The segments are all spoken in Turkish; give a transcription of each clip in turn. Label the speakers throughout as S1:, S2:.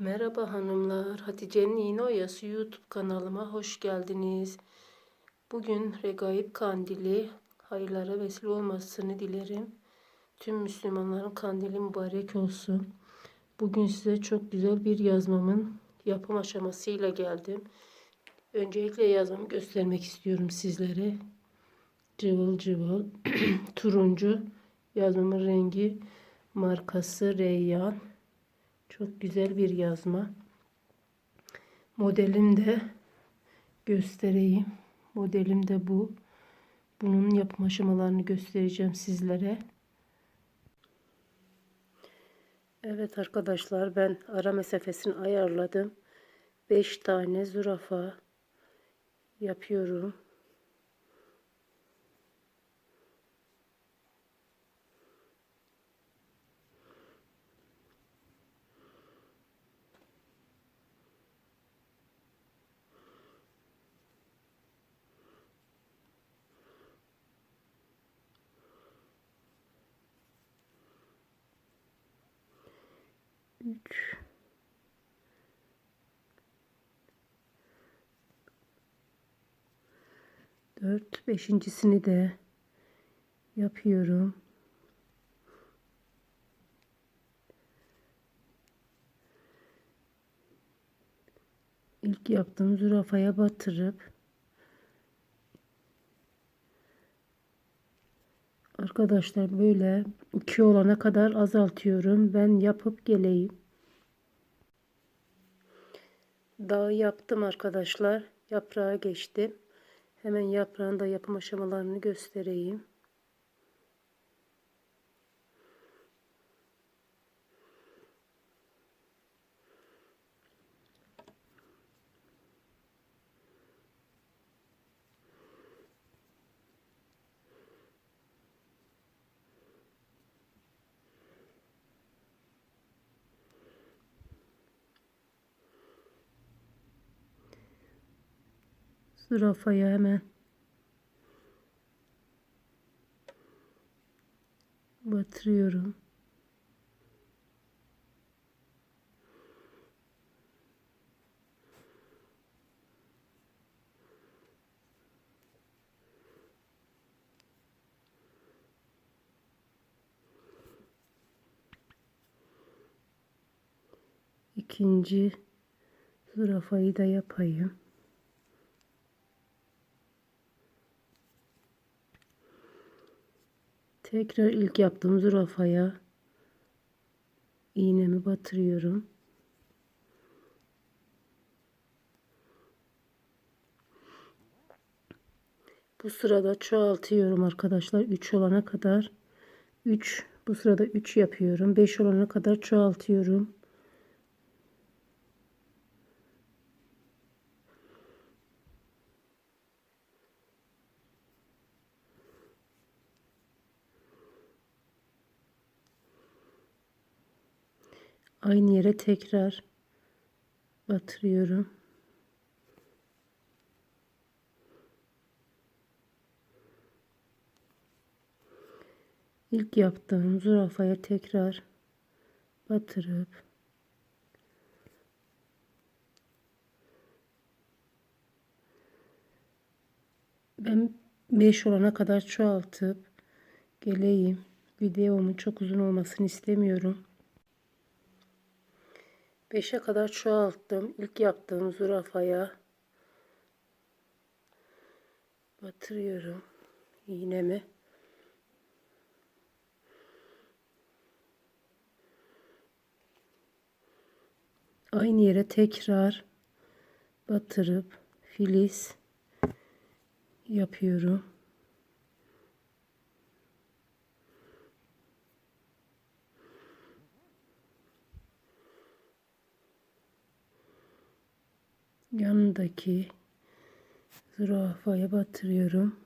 S1: Merhaba hanımlar. Hatice'nin İğne Oyası YouTube kanalıma hoş geldiniz. Bugün Regaib Kandili hayırlara vesile olmasını dilerim. Tüm Müslümanların kandili mübarek olsun. Bugün size çok güzel bir yazmamın yapım aşamasıyla geldim. Öncelikle yazmamı göstermek istiyorum sizlere. Cıvıl cıvıl turuncu yazmamın rengi markası Reyyan. Çok güzel bir yazma. Modelim de göstereyim. Modelim de bu. Bunun yapım aşamalarını göstereceğim sizlere. Evet arkadaşlar ben ara mesafesini ayarladım. 5 tane zürafa yapıyorum. Üç. Dört. Beşincisini de yapıyorum. İlk yaptığım zürafaya batırıp Arkadaşlar böyle iki olana kadar azaltıyorum. Ben yapıp geleyim. Dağı yaptım arkadaşlar. Yaprağa geçtim. Hemen yaprağın da yapım aşamalarını göstereyim. Zürafaya hemen batırıyorum. İkinci zürafayı da yapayım. Tekrar ilk yaptığım zürafaya iğnemi batırıyorum. Bu sırada çoğaltıyorum arkadaşlar. 3 olana kadar 3 bu sırada 3 yapıyorum. 5 olana kadar çoğaltıyorum. Aynı yere tekrar batırıyorum. İlk yaptığım zürafaya tekrar batırıp ben 5 olana kadar çoğaltıp geleyim. Videomun çok uzun olmasını istemiyorum. 5'e kadar çoğalttım. İlk yaptığım zürafaya batırıyorum iğnemi. Aynı yere tekrar batırıp filiz yapıyorum. Yanındaki zürafaya batırıyorum.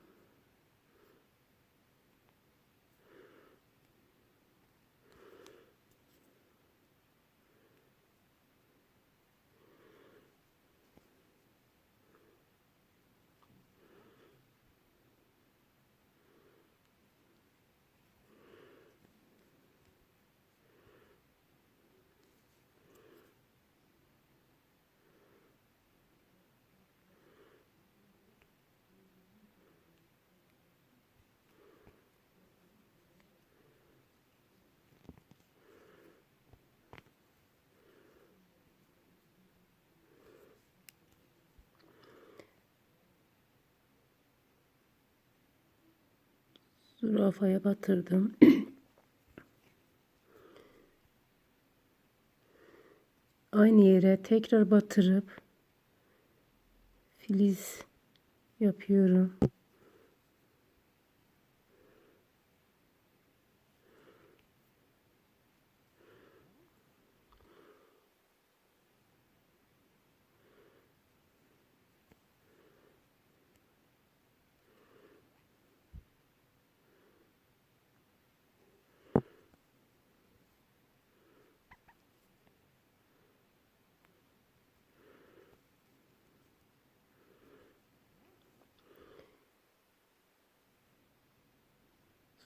S1: Zürafaya batırdım. Aynı yere tekrar batırıp filiz yapıyorum.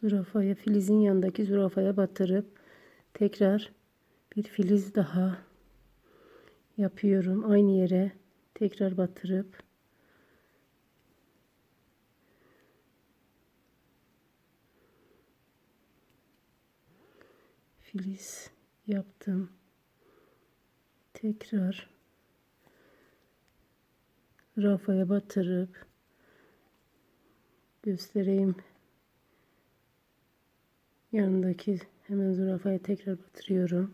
S1: Zürafaya filizin yanındaki zürafaya batırıp tekrar bir filiz daha yapıyorum. Aynı yere tekrar batırıp filiz yaptım. Tekrar zürafaya batırıp göstereyim yanındaki hemen zürafaya tekrar batırıyorum.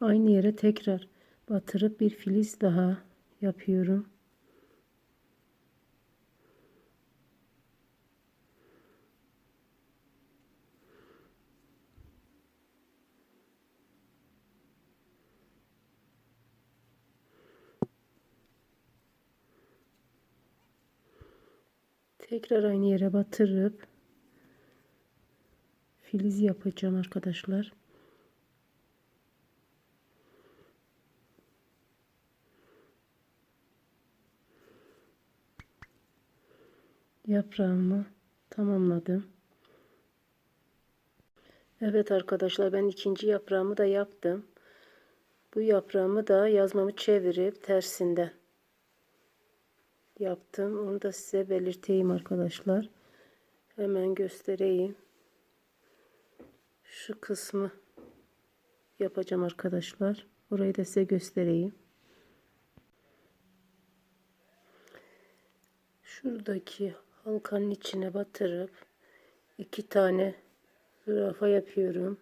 S1: Aynı yere tekrar batırıp bir filiz daha yapıyorum. Tekrar aynı yere batırıp filiz yapacağım arkadaşlar. Yaprağımı tamamladım. Evet arkadaşlar ben ikinci yaprağımı da yaptım. Bu yaprağımı da yazmamı çevirip tersinden yaptım. Onu da size belirteyim arkadaşlar. Hemen göstereyim. Şu kısmı yapacağım arkadaşlar. Orayı da size göstereyim. Şuradaki halkanın içine batırıp iki tane zürafa yapıyorum.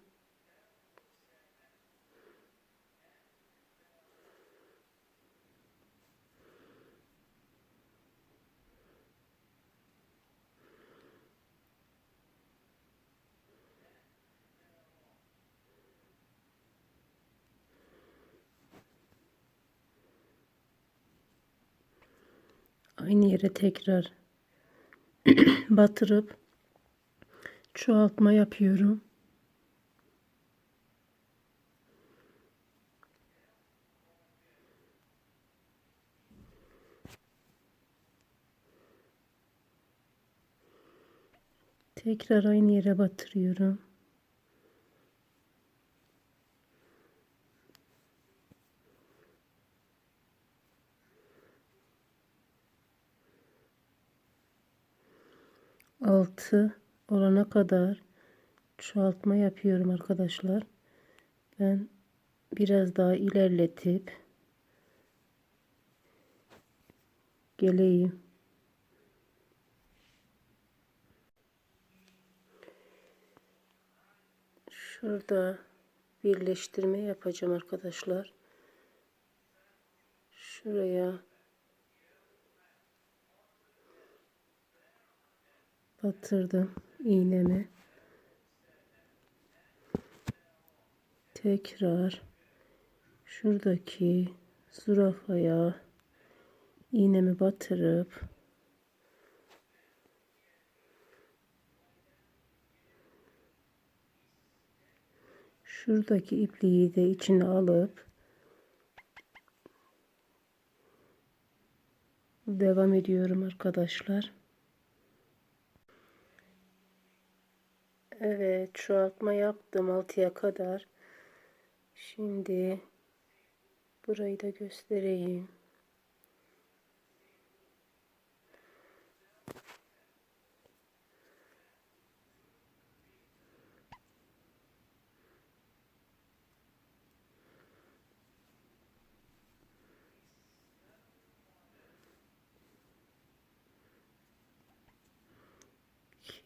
S1: Aynı yere tekrar batırıp çoğaltma yapıyorum. Tekrar aynı yere batırıyorum. Altı olana kadar çoğaltma yapıyorum arkadaşlar. Ben biraz daha ilerletip geleyim. Şurada birleştirme yapacağım arkadaşlar. Şuraya batırdım iğnemi. Tekrar şuradaki zürafaya iğnemi batırıp şuradaki ipliği de içine alıp devam ediyorum arkadaşlar. Evet çoğaltma yaptım 6'ya kadar. Şimdi burayı da göstereyim.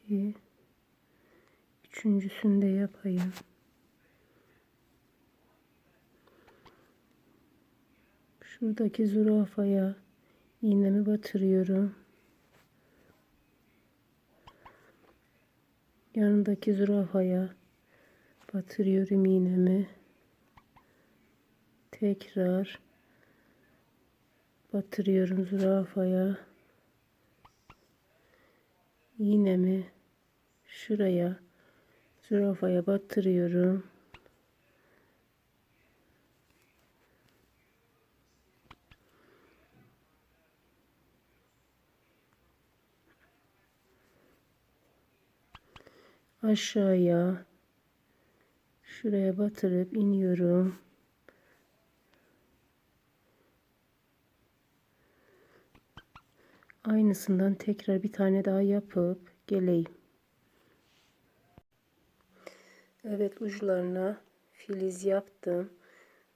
S1: Yeah. Üçüncüsünü de yapayım. Şuradaki zürafaya iğnemi batırıyorum. Yanındaki zürafaya batırıyorum iğnemi. Tekrar batırıyorum zürafaya. İğnemi şuraya zürafaya batırıyorum. aşağıya şuraya batırıp iniyorum. Aynısından tekrar bir tane daha yapıp geleyim. Evet uçlarına filiz yaptım.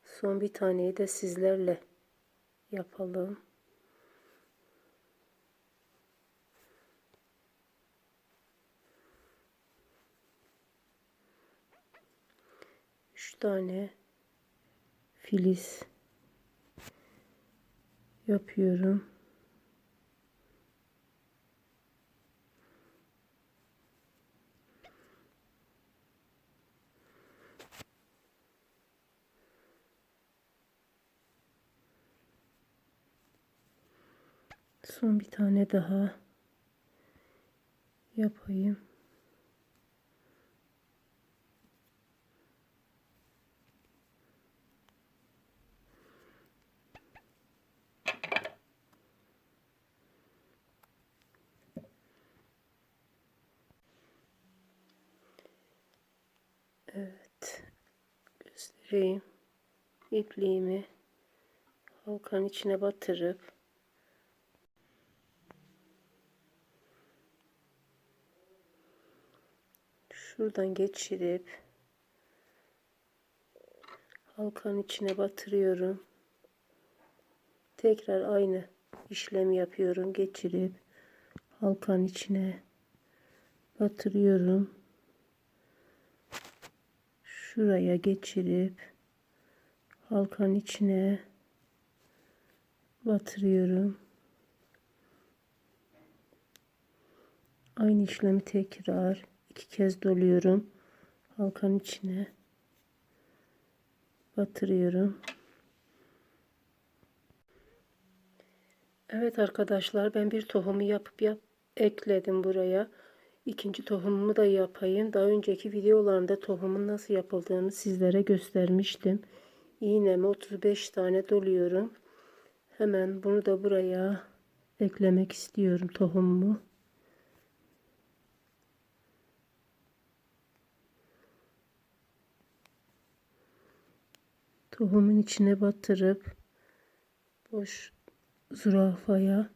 S1: Son bir taneyi de sizlerle yapalım. Üç tane filiz yapıyorum. Son bir tane daha yapayım. Evet. Göstereyim. İpliğimi halkanın içine batırıp şuradan geçirip halkanın içine batırıyorum. Tekrar aynı işlemi yapıyorum. Geçirip halkanın içine batırıyorum. Şuraya geçirip halkanın içine batırıyorum. Aynı işlemi tekrar iki kez doluyorum. Halkanın içine batırıyorum. Evet arkadaşlar ben bir tohumu yapıp yap ekledim buraya. İkinci tohumumu da yapayım. Daha önceki videolarımda tohumun nasıl yapıldığını sizlere göstermiştim. İğnemi 35 tane doluyorum. Hemen bunu da buraya eklemek istiyorum tohumumu. Tohumun içine batırıp boş zürafaya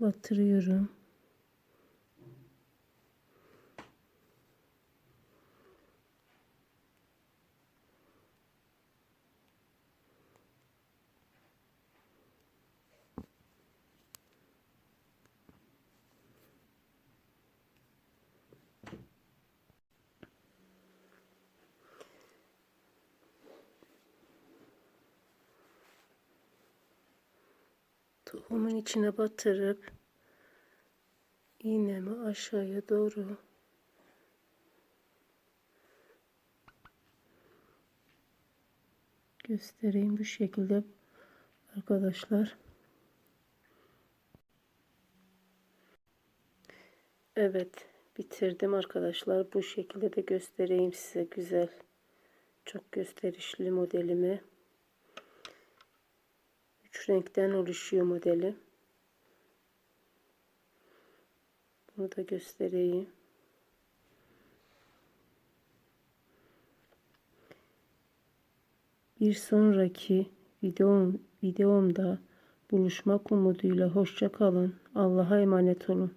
S1: batırıyorum. Tohumun içine batırıp iğnemi aşağıya doğru göstereyim bu şekilde arkadaşlar. Evet bitirdim arkadaşlar. Bu şekilde de göstereyim size güzel. Çok gösterişli modelimi renkten oluşuyor modeli. Bunu da göstereyim. Bir sonraki videom, videomda buluşmak umuduyla hoşça kalın. Allah'a emanet olun.